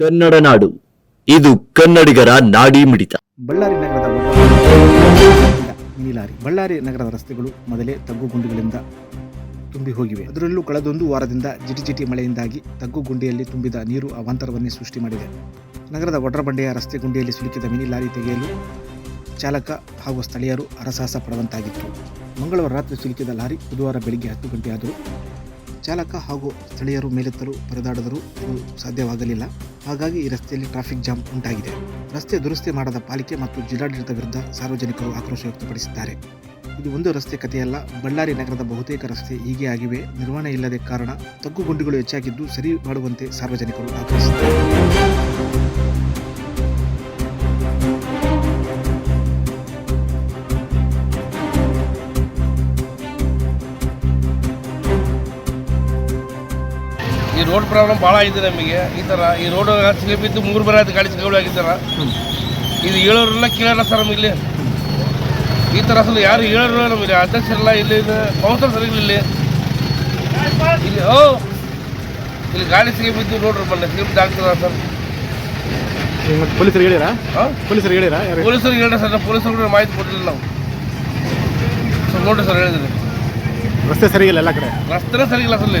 ಕನ್ನಡ ನಾಡು. ಇದು ಕನ್ನಡಿಗರ ನಾಡಿ ಮಿಡಿತ. ಬಳ್ಳಾರಿ ನಗರದ ನೀಲಾರಿ. ಬಳ್ಳಾರಿ ನಗರದ ರಸ್ತೆಗಳು ಮೊದಲೇ ತಗ್ಗು ಗುಂಡಿಗಳಿಂದ ತುಂಬಿ ಹೋಗಿವೆ. ಅದರಲ್ಲೂ ಕಳೆದೊಂದು ವಾರದಿಂದ ಜಿಟಿ ಜಿಟಿ ಮಳೆಯಿಂದಾಗಿ ತಗ್ಗು ಗುಂಡಿಯಲ್ಲಿ ತುಂಬಿದ ನೀರು ಅವಾಂತರವನ್ನೇ ಸೃಷ್ಟಿ ಮಾಡಿದೆ. ನಗರದ ಒಡ್ರಬಂಡೆಯ ರಸ್ತೆ ಗುಂಡಿಯಲ್ಲಿ ಸಿಲುಕಿದ ಮಿನಿ ಲಾರಿ ತೆಗೆಯಲು ಚಾಲಕ ಹಾಗೂ ಸ್ಥಳೀಯರು ಹರಸಾಹಸ ಪಡುವಂತಾಗಿತ್ತು. ಮಂಗಳವಾರ ರಾತ್ರಿ ಸಿಲುಕಿದ ಲಾರಿ ಬುಧವಾರ ಬೆಳಿಗ್ಗೆ ಹತ್ತು ಗಂಟೆಯಾದರೂ ಚಾಲಕ ಹಾಗೂ ಸ್ಥಳೀಯರು ಮೇಲೆತ್ತಲು ಪರದಾಡಿದರೂ ಇದು ಸಾಧ್ಯವಾಗಲಿಲ್ಲ. ಹಾಗಾಗಿ ಈ ರಸ್ತೆಯಲ್ಲಿ ಟ್ರಾಫಿಕ್ ಜಾಮ್ ಉಂಟಾಗಿದೆ. ರಸ್ತೆ ದುರಸ್ತಿ ಮಾಡದ ಪಾಲಿಕೆ ಮತ್ತು ಜಿಲ್ಲಾಡಳಿತ ವಿರುದ್ಧ ಸಾರ್ವಜನಿಕರು ಆಕ್ರೋಶ ವ್ಯಕ್ತಪಡಿಸಿದ್ದಾರೆ. ಇದು ಒಂದು ರಸ್ತೆ ಕಥೆಯಲ್ಲ. ಬಳ್ಳಾರಿ ನಗರದ ಬಹುತೇಕ ರಸ್ತೆ ಹೀಗೆ ಆಗಿವೆ. ನಿರ್ವಹಣೆ ಇಲ್ಲದೆ ಕಾರಣ ತಗ್ಗುಗುಂಡಿಗಳು ಹೆಚ್ಚಾಗಿದ್ದು ಸರಿ ಮಾಡುವಂತೆ ಸಾರ್ವಜನಿಕರು ಆಗ್ರಹಿಸಿದ್ದಾರೆ. ಈ ರೋಡ್ ಪ್ರಾಬ್ಲಮ್ ಭಾಳ ಇದೆ ನಮಗೆ. ಈ ಥರ ಈ ರೋಡ್ ಸಿಗಬಿದ್ದು ಮೂರು ಬರ ಆಯ್ತು ಗಾಡಿ ಸಿಗಗಳು ಆಗಿದ್ದಾರ ಇದು ಹೇಳೋರೆಲ್ಲ ಕೇಳಲ್ಲ ಸರ್ ನಮಗೆ ಇಲ್ಲಿ. ಈ ಥರ ಅಸಲು ಯಾರು ಹೇಳೋರು ನಮಗೆ ಅಧ್ಯಕ್ಷರಿಲ್ಲ ಇಲ್ಲಿ ಕೌನ್ಸಲ್ ಸರಿ ಇಲ್ಲ ಇಲ್ಲಿ. ಇಲ್ಲಿ ಓ ಇಲ್ಲಿ ಗಾಡಿ ಸಿಗಬಿದ್ದು ನೋಡ್ರಿ ಬಂದೆ ಸಿಗಬಿದ್ದು ಆಗ್ತದ ಸರ್. ಪೊಲೀಸರು ಹೇಳಿರಾ? ಪೊಲೀಸರು ಹೇಳಿರಾ? ಪೊಲೀಸರಿಗೆ ಹೇಳ್ರಿ ಸರ್. ಪೊಲೀಸರು ಮಾಹಿತಿ ಕೊಡಲಿಲ್ಲ ನಾವು. ಸರ್ ನೋಡ್ರಿ ಸರ್ ಹೇಳಿದ್ರಿ. ರಸ್ತೆ ಸರಿಯಿಲ್ಲ ಎಲ್ಲ ಕಡೆ? ರಸ್ತೆನೇ ಸರಿಗಿಲ್ಲ ಅಸಲು